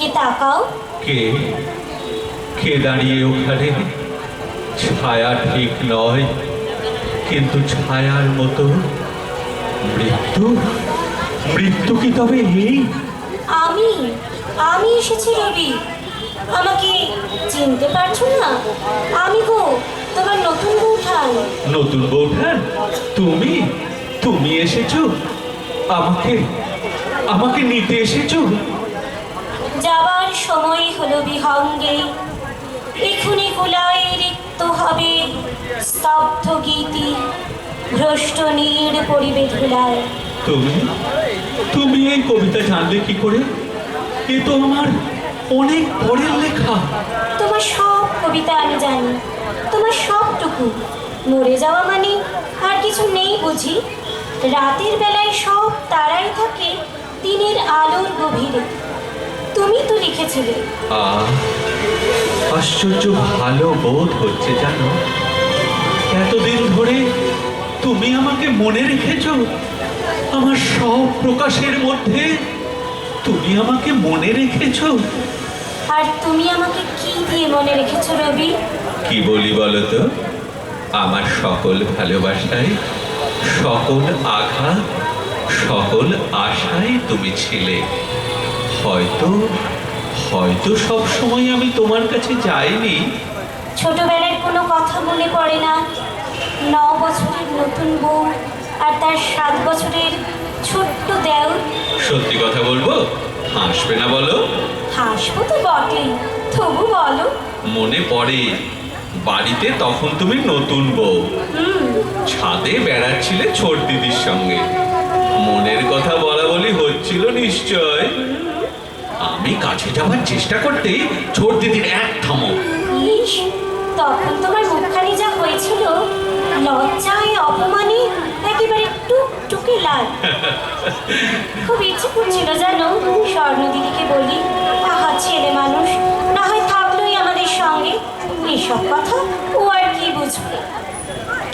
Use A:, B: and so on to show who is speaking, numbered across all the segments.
A: দিকে তাকাও।
B: কে? কে দাঁড়িয়ে ওখানে? ছায়া ঠিক নয় কিন্তু ছায়ার মতো। মৃত্যু? মৃত্যু কি তবে এই?
A: আমি আমি এসেছি রবি। আমাকে চিনতে পারছ না? আমি গো তোমার নতুন বউঠান
B: নতুন বৌঠান? তুমি? তুমি এসেছ? আমাকে? আমাকে নিতে এসেছ?
A: যাবার সময় হলো বিহঙ্গে। এখুনি কুলায় রিক্ত হবে স্তব্ধ গীতি ভ্রষ্ট নীড় পরিবে ধুলায়
B: তুমি? তুমি এই কবিতা জানলে কি করে? এ তো আমার অনেক পরের লেখা।
A: তোমার সব কবিতা আমি জানি তোমার সবটুকু। মরে যাওয়া মানে আর কিছু নেই বুঝি। রাতের বেলায় সব তারাই থাকে দিনের আলোর গভীরে। তুমি তো লিখেছিলে।
B: আশ্চর্য ভালো বোধ হচ্ছে জানো? এতদিন ধরে তুমি আমাকে মনে রেখেছো আমার সব প্রকাশের মধ্যে তুমি আমাকে মনে রেখেছো।
A: আর তুমি আমাকে কি দিয়ে মনে রেখেছো রবি?
B: কি বলি বলো তো? আমার সকল ভালোবাসায় সকল আঘাত সকল আশায় তুমি ছিলে। হয়তো হয়তো সব সময় আমি তোমার কাছে যাইনি।
A: ছোটবেলার কোনো কথা মনে পড়ে না। ন বছরের নতুন বউ আর তার সাত বছরের ছোট্ট দেও
B: সত্যি কথা বলব? হাসবে না বলো?
A: হাসবো তো বটেই তবু বলো।
B: মনে পড়ে বাড়িতে তখন তুমি নতুন বউ। ছাদে বেড়াচ্ছিলে ছোট দিদির সঙ্গে। মনের কথা বলা বলি হচ্ছিল নিশ্চয়। আমি কাছে যাওয়ার চেষ্টা করতেই ছোট দিদির এক
A: ইস, তখন তোমার মুখখানি যা হয়েছিল, লজ্জায় অপমানে একেবারে টুকটুকে লাল। খুব ইচ্ছে করছিল জানো, স্বর্ণ দিদিকে বলি, আহা, ছেলে মানুষ, না হয় থাকলোই আমাদের সঙ্গে। এসব কথা ও আর কি বুঝবে?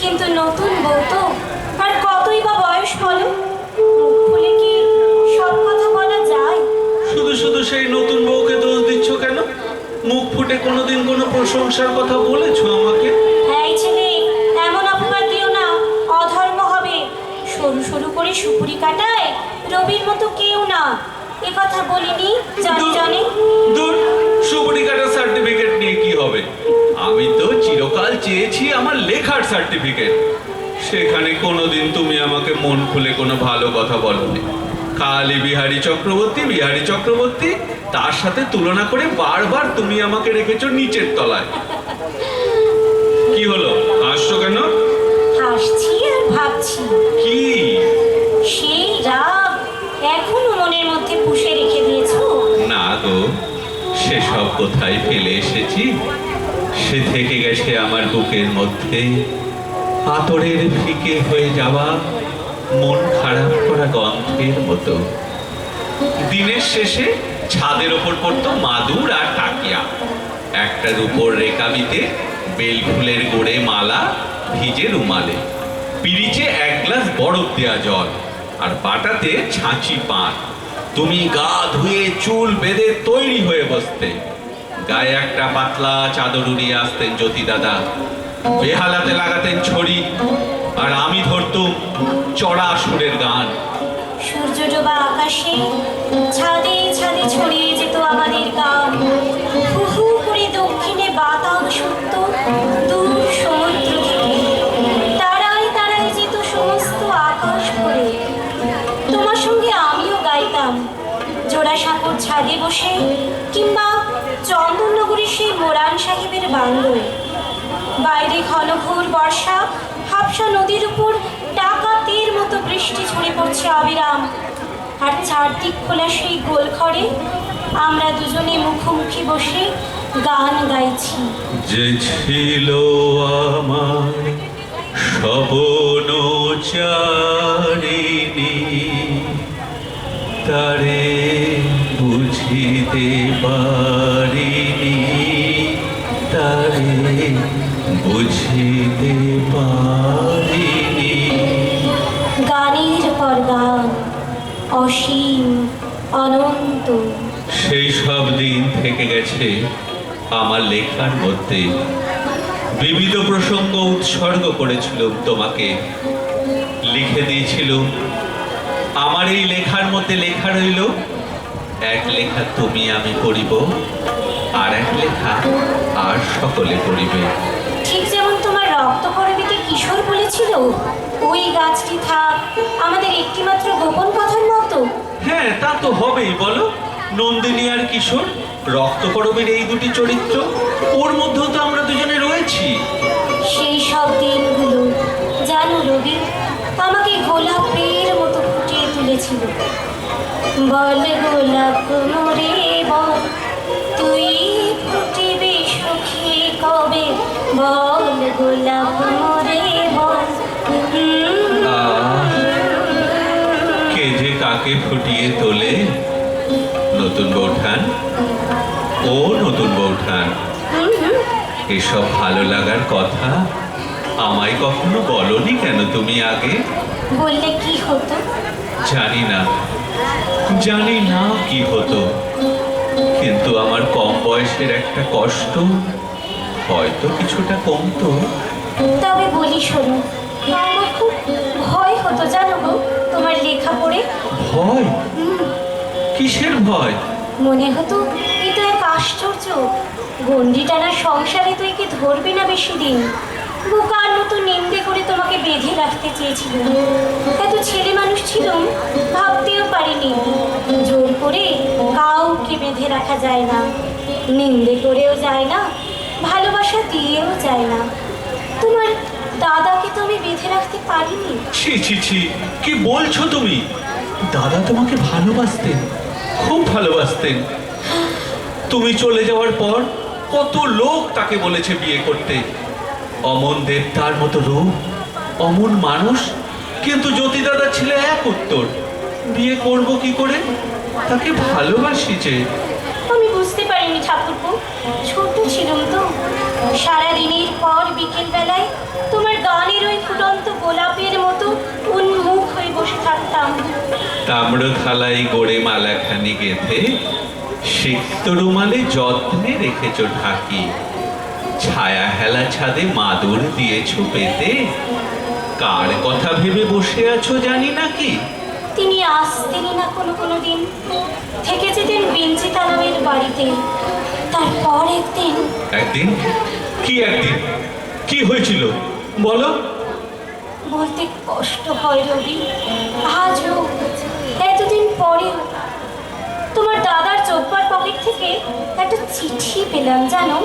A: কিন্তু নতুন বউ তো আর কতই বা বয়স বলো মুখ খুলে কি সব কথা বলা যায়
B: শুধু শুধু সেই নতুন বউকে দোষ দিচ্ছ কেন? মুখ ফুটে কোনোদিন কোনো প্রশংসার কথা বলেছ আমাকে?
A: এই ছেলে এমন অপবাদ দিও না অধর্ম হবে। সরু সরু করে সুপুরি কাটায় রবির মতো কেউ না। এ কথা বলিনি জানি জানি?
B: দূর সুপুরি কাটার সার্টিফিকেট নিয়ে কি হবে? আমি তো চিরকাল চেয়েছি আমার লেখার সার্টিফিকেট সেখানে কোনোদিন তুমি আমাকে মন খুলে কোনো ভালো কথা বলনি। খালি বিহারী চক্রবর্তী বিহারী চক্রবর্তী তার সাথে তুলনা করে বারবার তুমি আমাকে রেখেছো নিচের তলায়। কি হলো? হাসছো কেন?
A: হাসছি আর ভাবছি।
B: কি?
A: সেই রাগ এখনও মনের মধ্যে পুষে রেখে দিয়েছ?
B: না গো সেসব কোথায় ফেলে এসেছি? সে থেকে গেছে আমার বুকের মধ্যে। আতরের ফিকে হয়ে যাওয়া মন খারাপ করা গন্ধের মতো। দিনের শেষে ছাদের ওপর পড়তো মাদুর আর টাকিয়া একটার উপর রেকাবিতে বেল ফুলের গোড়ে মালা ভিজে রুমালে। পিরিচে এক গ্লাস বরফ দেওয়া জল আর বাটাতে ছাঁচি পান। তুমি গা ধুয়ে চুল বেঁধে তৈরি হয়ে বসতে। গায়ে একটা পাতলা চাদর উড়িয়ে আসতেন জ্যোতি দাদা। বেহালাতে লাগাতেন ছড়ি। আর আমি ধরতুম চড়া সুরের গান।
A: সূর্য ডোবা আকাশে ছাদে ছাদে ছড়িয়ে যেত আমাদের গান। তোমার সঙ্গে আমিও গাইতাম। জোড়াসাঁকোর ছাদে বসে কিংবা চন্দননগরের সেই মোরান সাহেবের বাংলোয় বাইরে ঘন ঘোর বর্ষা হাফসা নদীর উপর ডাকাতের মতো বৃষ্টি ঝরে পড়ছে অবিরাম। আর চারদিক খোলা সেই গোল ঘরে আমরা দুজনে মুখোমুখি বসে গান গাইছি।
B: যে ছিল আমার স্বপন চারিণী তারে বুঝিতে পারিনি, তারে বুঝিতে পারিনি।
A: গানের পর গান অসীম অনন্ত।
B: সেই সব দিন থেকে গেছে আমার লেখার মধ্যে। বিবিধ প্রসঙ্গ উৎসর্গ করেছিলাম তোমাকে। লিখে দিয়েছিলাম আমার এই লেখার মধ্যে লেখা রইল এক লেখা তুমি আমি পড়িব আর এক লেখা আর সকলে পড়িবে।
A: ঠিক যেমন তোমার রক্ত করবিতে কিশোর বলেছিল ওই গাছটি থাক আমাদের একটিমাত্র গোপন কথার মতো।
B: হ্যাঁ তা তো হবেই বলো। নন্দিনী আর কিশোর রক্তকরবের এই দুটি চরিত্র ওর মধ্যেও তো আমরা দুজনে রয়েছি।
A: সেই সব দিনগুলো জানো রবি আমাকে গোলাপের মতো ফুটিয়ে তুলেছিল। বল গোলাপ মরে বল বল গোলাপ মরে বল।
B: কে যে কাকে ফুটিয়ে তোলে? নতুন বৌঠান ও নতুন বৌঠান এসব ভালো লাগার কথা আমায় কখনো বলনি কেন তুমি আগে?
A: বললে কি হতো?
B: জানি না। জানি না কি হতো। কিন্তু আমার কম বয়সের একটা কষ্ট হয়তো কিছুটা কমতো।
A: তবে বলি শোনো আমার খুব ভয় হতো জানো গো তোমার লেখা পড়ে।
B: ভয়? কিসের ভয়?
A: মনে হতো এ তো এক আশ্চর্য। গন্ডি টানা সংসারে তুই কি ধরবি না বেশি দিন। বোকার মতো নিন্দে করে তোমাকে বেঁধে রাখতে চেয়েছিল এত ছেলে মানুষ ছিলাম ভাবতেও পারিনি। জোর করে কাউকে বেঁধে রাখা যায় না। নিন্দে করেও যায় না ভালোবাসা দিয়েও যায় না। তোমার দাদাকে তো আমি বেঁধে রাখতে পারিনি।
B: ছি ছি ছি, কি বলছো তুমি? দাদা তোমাকে ভালোবাসতেন, খুব ভালোবাসতেন। তুমি চলে যাওয়ার পর কত লোক তাকে বলেছে বিয়ে করতে। অমন দেবতার মতো রূপ, অমন মানুষ, কিন্তু জ্যোতি দাদা ছিল এক উত্তর, বিয়ে করব কি করে? তাকে ভালোবাসি যে
A: বুঝতে পারিনি ঠাকুরপো। ছোট ছিলাম তো। সারাদিনের পর বিকেল বেলায় তোমার গানের ওই ফুটন্ত গোলাপের মতো উন্মুখ হয়ে বসে থাকতাম।
B: তাম্র থালায় গড়ে মালাখানি গেঁথে সিক্ত রুমালে যত্নে রেখেছ ঢাকি। ছায়া হেলা ছাদে মাদুর দিয়েছ পেতে। কার কথা ভেবে বসে আছো জানি নাকি
A: তিনি আসতেনই না কোনো কোনো দিন থেকে যেতেন বিঞ্চি তালাবের বাড়িতে। তারপর একদিন
B: একদিন? কি একদিন? কি হয়েছিল? বলো।
A: বলতে কষ্ট হয় রবি আজও এতদিন পরেও তোমার দাদার চোখবার পকেট থেকে একটা চিঠি পেলাম জানো?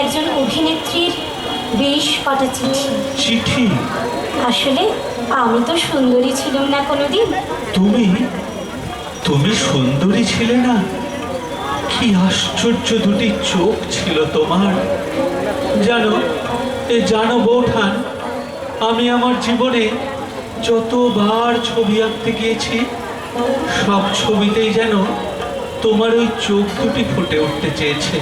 A: একজন অভিনেত্রীর বেশ কটা চিঠি।
B: চিঠি?
A: আসলে আমি তো সুন্দরী ছিলাম না কোনোদিন
B: তুমি তুমি সুন্দরী ছিলে না? কি আশ্চর্য দুটি চোখ ছিল তোমার। জানো এ জানো বৌঠান আমি আমার জীবনে যতবার ছবি আঁকতে গিয়েছি সব ছবিতেই যেন তোমার ওই চোখ দুটি ফুটে উঠতে চেয়েছে।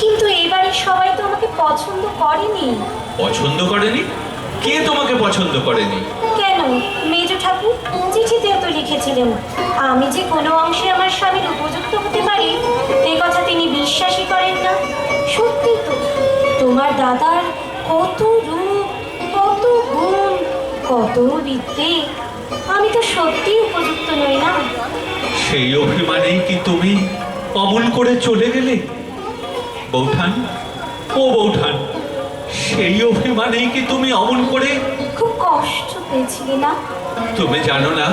A: কিন্তু এবারে সবাই তো আমাকে পছন্দ করেনি।
B: পছন্দ করেনি? কে তোমাকে পছন্দ করেনি?
A: কেন? মেজ ঠাকুর চিঠিতেও তো লিখেছিলেন। আমি যে কোনো অংশে আমার স্বামীর উপযুক্ত হতে পারি, এ কথা তিনি বিশ্বাসই করেন না। সত্যি তো, তোমার দাদার কত রূপ, কত গুণ, কত বিদ্যে, আমি তো সত্যিই উপযুক্ত নই না।
B: সেই অভিমানেই কি তুমি অমল করে চলে গেলে? বৌঠান, ও বৌঠান, সেই অভিমানেই কি তুমি অমন করে
A: কষ্ট পেয়েছিলে না?
B: তুমি জানো না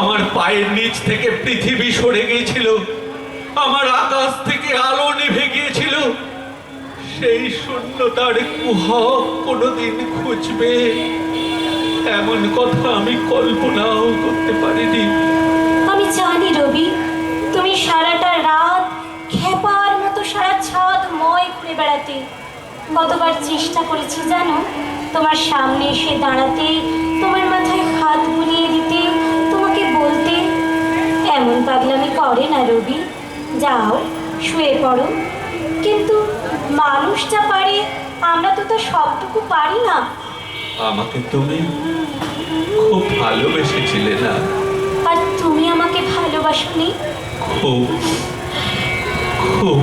B: আমার পায়ের নিচ থেকে পৃথিবী সরে গিয়েছিল। আমার আকাশ থেকে আলো নিভে গিয়েছিল। সেই শূন্যতার কুহ কোনোদিন খুঁজবে। এমন কথা আমি কল্পনাও করতে পারিনি।
A: আমি জানি রবি তুমি সারাটা রাত খেপার মতো সারা ছাদ ময় ঘুরে বেড়াতে। কতবার চেষ্টা করেছি জানো? তোমার সামনে এসে দাঁড়াতে তোমার মাথায় হাত বুলিয়ে দিতে তোমাকে বলতে। এমন পাগলামি করে না রবি। যাও শুয়ে পড়ো। কিন্তু মানুষ যা পারে আমরা তো তার সবটুকু পারি না।
B: আমাকে তুমি খুব ভালোবেসেছিলে না?
A: আর তুমি আমাকে ভালোবাসনি?
B: খুব খুব।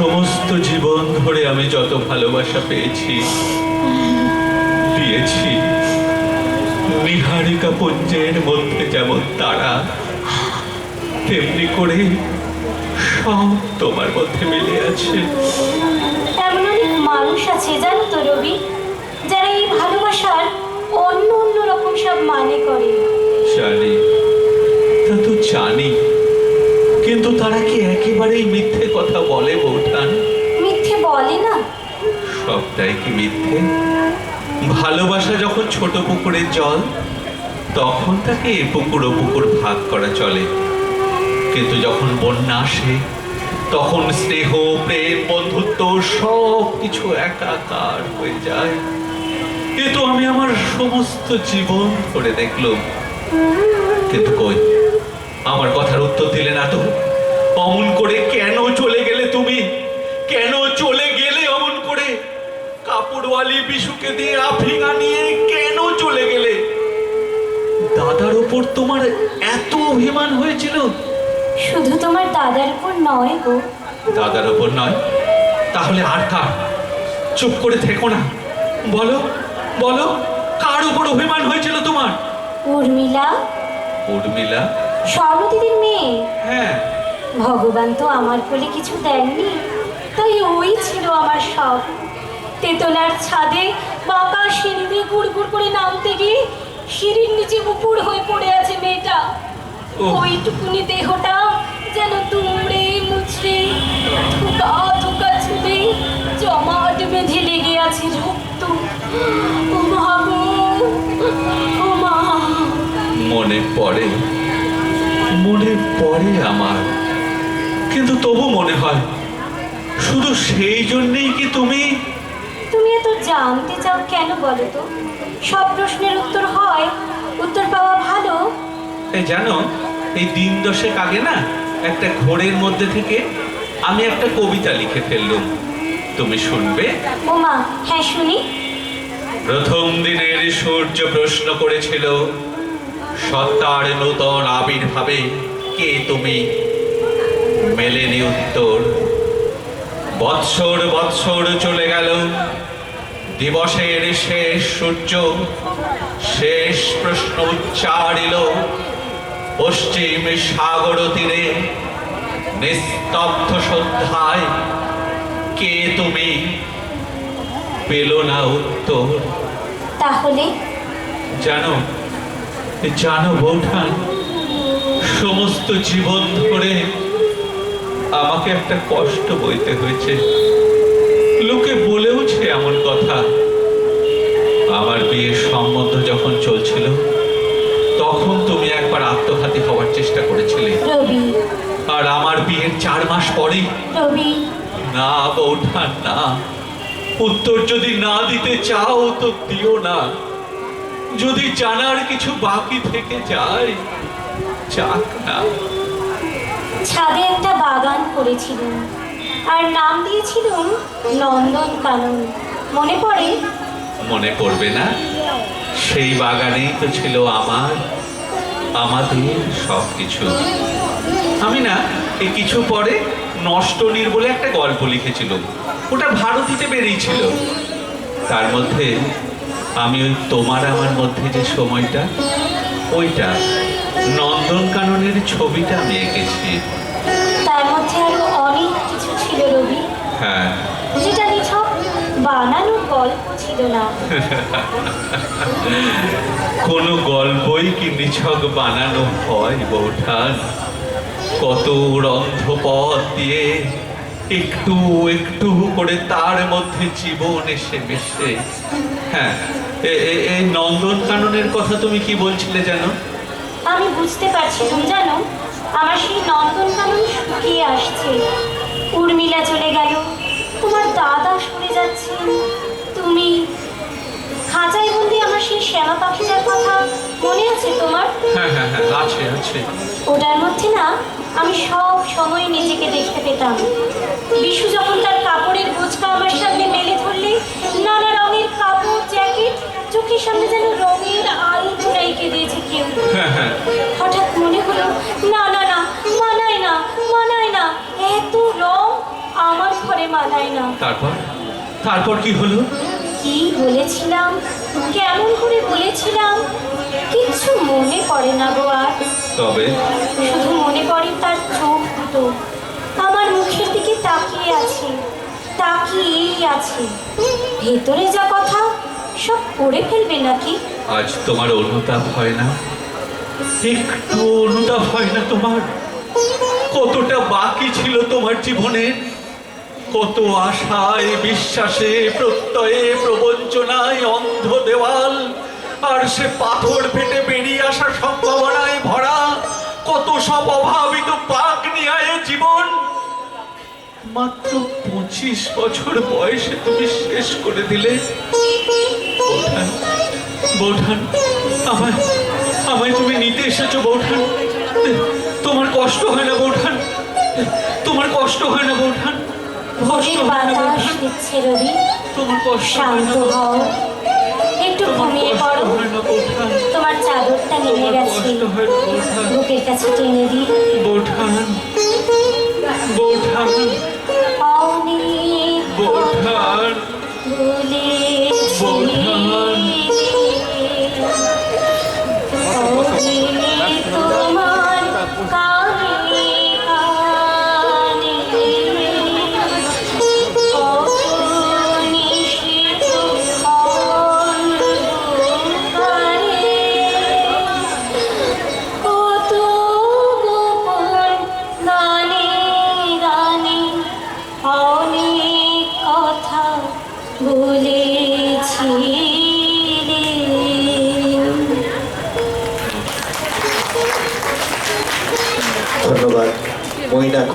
B: সমস্ত জীবন ধরে আমি যত ভালোবাসা পেয়েছি দিয়েছি নিহারিকা পুঞ্জের মধ্যে যেমন তারা তেমনি করে সব তোমার মধ্যে মিলে আছে।
A: এমন অনেক মানুষ আছে জানো তো রবি যারা এই ভালোবাসার অন্য অন্য রকম সব মানে করে।
B: জানি। তা তো জানি। কিন্তু তারা কি একেবারেই মিথ্যে কথা বলে বৌঠান
A: মিথ্যে বলে না।
B: সবটাই কি মিথ্যে? ভালোবাসা যখন ছোট পুকুরের জল তখন তাকে এ পুকুর ও পুকুর ভাগ করা চলে। কিন্তু যখন বন্যা আসে তখন স্নেহ প্রেম বন্ধুত্ব সব কিছু একাকার হয়ে যায়। এ তো আমি আমার সমস্ত জীবন ধরে দেখলাম। কিন্তু কই? আমার কথার উত্তর দিলে না তো? অমন করে কেন চলে গেলে তুমি? কেন চলে গেলে অমন করে? কাপড়ওয়ালি বিশুকে দিয়ে আফিঙা নিয়ে কেন চলে গেলে? দাদার ওপর তোমার এত অভিমান হয়েছিল?
A: শুধু তোমার দাদার উপর নয় গো।
B: দাদার ওপর নয়? তাহলে আর কার? চুপ করে থেকো না। বলো বলো কার ওপর অভিমান হয়েছিল তোমার?
A: উর্মিলা?
B: উর্মিলা?
A: স্বর্ণদিদির মেয়ে?
B: হ্যাঁ।
A: ভগবান তো আমার কোলে কিছু দেননি। তাই ওই ছিল আমার সব। তেতলার ছাদে বাঁকা সিঁড়ি দিয়ে গুড় গুড় করে নামতে গিয়ে সিঁড়ির নিচে উপুর হয়ে পড়ে আছে মেয়েটা। ওইটুকুনি দেহটা যেন দুমড়ে মুচড়ে থুকা থুকা ছুলে জমাট বেঁধে লেগে আছে রক্ত। ও মা।
B: মনে পড়ে মনে পড়ে আমার। কিন্তু তবু মনে হয় শুধু সেই জন্যেই কি তুমি?
A: তুমি এত জানতে চাও কেন বলো তো? সব প্রশ্নের উত্তর হয় উত্তর পাওয়া ভালো।
B: এই জানো এই দিন দশেক আগে না একটা ঘোরের মধ্যে থেকে আমি একটা কবিতা লিখে ফেললুম। তুমি শুনবে?
A: ও মা হ্যাঁ শুনি।
B: প্রথম দিনের সূর্য প্রশ্ন করেছিল সত্তার নূতন আবির্ভাবে কে তুমি? মেলেনি উত্তর। বৎসর বৎসর চলে গেল। দিবসের শেষ সূর্য শেষ প্রশ্ন উচ্চারিল। পশ্চিম সাগর তীরে নিস্তব্ধ সন্ধ্যায় কে তুমি? পেল না উত্তর।
A: তাহলে?
B: জানো জানো বৌঠান সমস্ত জীবন ধরে আমাকে একটা কষ্ট বইতে হয়েছে। লোকে বলেওছে এমন কথা। আমার বিয়ের সম্বন্ধ যখন চলছিল তখন তুমি একবার আত্মঘাতী হওয়ার চেষ্টা করেছিলে। আর আমার বিয়ের চার মাস পরেই
A: রবি।
B: না বৌঠান না। উত্তর যদি না দিতে চাও তো দিও না। যদি জানার কিছু বাকি থেকে যায় যাক না।
A: ছাদে একটা বাগান করেছিলাম আর নাম দিয়েছিলাম নন্দন কানন। মনে পড়ে?
B: মনে পড়বে না। সেই বাগানেই তো ছিল আমার আমাদের সব কিছু আমি না এই কিছু পরে নষ্টনীর বলে একটা গল্প লিখেছিল ওটা ভারতীতে বেরিয়েছিল। তার মধ্যে আমি ওই তোমার আমার মধ্যে যে সময়টা ওইটা নন্দনকাননের ছবিটা আমি এঁকেছি।
A: তার মধ্যে আরও অনেক কিছু ছিল রবি।
B: হ্যাঁ।
A: যেটা নিছক বানানো গল্প ছিল না।
B: কোনো গল্পই কি নিছক বানানো হয় বৌঠান? কত রন্ধ্রপথ দিয়ে একটু একটু করে তার মধ্যে জীবন এসে মিশে। হ্যাঁ এই নন্দনকাননের কথা তুমি কি বলছিলে জানো?
A: আমি বুঝতে পারছি তুমি জানো? আমার সেই নন্দনকানন শুকিয়ে আসছে। উর্মিলা চলে গেল। তোমার দাদা সরে যাচ্ছে। তুমি খাঁচায় বন্দি আমার সেই শ্যামা পাখিটার কথা মনে আছে তোমার?
B: হ্যাঁ হ্যাঁ হ্যাঁ আছে আছে।
A: ওটার মধ্যে না আমি সব সময় নিজেকে দেখতে পেতাম। বিশু যখন তার কাপড়ের গোচকা আমার সামনে মেলে ধরলে নানা রঙের কাপড় জ্যাকেট চোখের সামনে যেন রঙের আলো এঁকে দিয়েছে কেউ। হঠাৎ মনে হলো না না না মানায় না মানায় না এত রং আমার ঘরে মানায় না।
B: তারপর? তারপর কি হলো?
A: কি বলেছিলাম? কেমন করে বলেছিলাম? কিচ্ছু মনে পড়ে না গো আর।
B: তবে
A: শুধু মনে পড়ে তার চোখ দুটো। আমার মুখের দিকে তাকিয়ে আছে তাকিয়েই আছে। ভেতরে যা কথা সব পড়ে ফেলবে নাকি?
B: আজ তোমার অনুতাপ হয় না? একটু অনুতাপ হয় না তোমার? কতটা বাকি ছিল তোমার জীবনে? কত আশায় বিশ্বাসে প্রত্যয়ে প্রবঞ্চনায় অন্ধ দেওয়াল আর সে পাথর ফেটে বেরিয়ে আসার সম্ভাবনায় ভরা কত সব অভাবিত পাক নিয়ে জীবন। মাত্র পঁচিশ বছর বয়সে তুমি শেষ করে দিলে। বৌঠান আমায় আমায় তুমি নিতে এসেছ বৌঠান। তোমার কষ্ট হয় না বৌঠান। তোমার কষ্ট হয় না বৌঠান। কষ্ট হয় না বৌঠান। তোমার কষ্ট হয়
A: শান্ত
B: না
A: হও। একটু
B: তোমার
A: ঘুমিয়ে পড়ো। তোমার চাদরটা নেমে গেছে। বুকের কাছে টেনে দিই।
B: বৌঠান। বৌঠান
A: অনেক
B: বৌঠান।
A: ভুলেছি